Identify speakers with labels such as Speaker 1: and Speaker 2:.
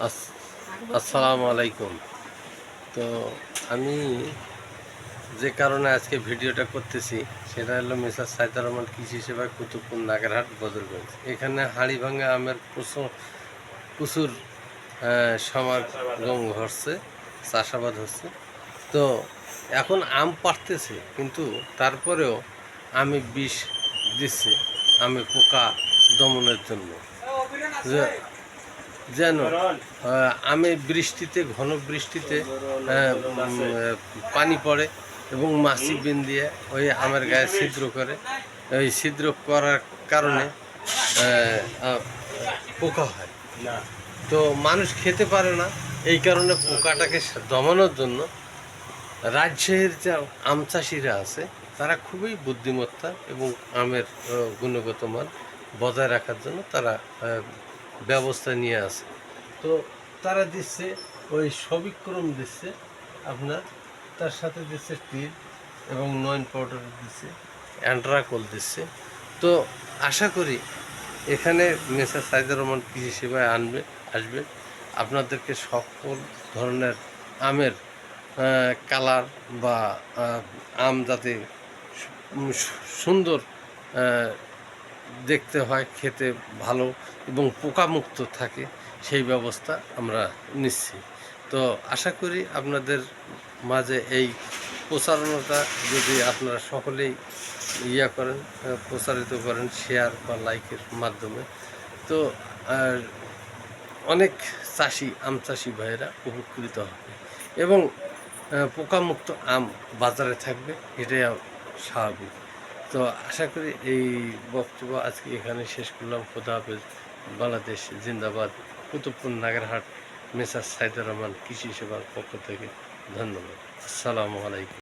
Speaker 1: আস- আসসালামু আলাইকুম তো আমি যে কারণে আজকে ভিডিওটা করতেছি, সেটা হলো মেসার সাইদার রহমান কৃষি সেবা কুতুবপুর নাগরহাট বদরগঞ্জ। এখানে হাড়ি ভাঙা আমের প্রচুর প্রচুর সমাগম ঘটছে চাষাবাদ হচ্ছে। তো এখন আম পাড়তেছে, কিন্তু তারপরেও আমি বিষ দিচ্ছে, আমি পোকা দমনের জন্য। যে- যেন আমি বৃষ্টিতে, ঘন বৃষ্টিতে পানি পড়ে এবং মাছি বিন দিয়ে ওই আমের গায়ে ছিদ্র করে। ওই ছিদ্র করার কারণে পোকা হয়। তো মানুষ খেতে পারে না, এই কারণে পোকাটাকে দমানোর জন্য রাজশাহীর যে আম চাষিরা আছে, তারা খুবই বুদ্ধিমত্তা এবং আমের গুণগত মান বজায় রাখার জন্য তারা ব্যবস্থা নিয়ে আসে তো তারা দিচ্ছে, ওই সবিক্রম দিচ্ছে, আপনার, তার সাথে দিচ্ছে টির এবং নয়ন পাউডার দিচ্ছে, অ্যান্ড্রাকল দিচ্ছে। তো আশা করি এখানে মেসা সাইদুর রহমান কৃষি সেবায় আনবে, আসবে। আপনাদেরকে সকল ধরনের আমের কালার বা আম যাতে সুন্দর দেখতে হয়, খেতে ভালো এবং পোকামুক্ত থাকে, সেই ব্যবস্থা আমরা নিচ্ছি। তো আশা করি আপনাদের মাঝে এই প্রচারণাটা যদি আপনারা সকলেই ইয়া করেন প্রচারিত করেন শেয়ার বা লাইকের মাধ্যমে, তো অনেক চাষি, আম চাষি ভাইয়েরা উপকৃত হবে এবং পোকামুক্ত আম বাজারে থাকবে, এটাই স্বাভাবিক। তো আশা করি এই বক্তব্য আজকে এখানে শেষ করলাম। খোদা হাফেজ। বাংলাদেশ জিন্দাবাদ। কুতুবপুর নাগেরহাট মেসার সাইদুর রহমান কৃষি সেবার পক্ষ থেকে ধন্যবাদ। আসসালামু আলাইকুম।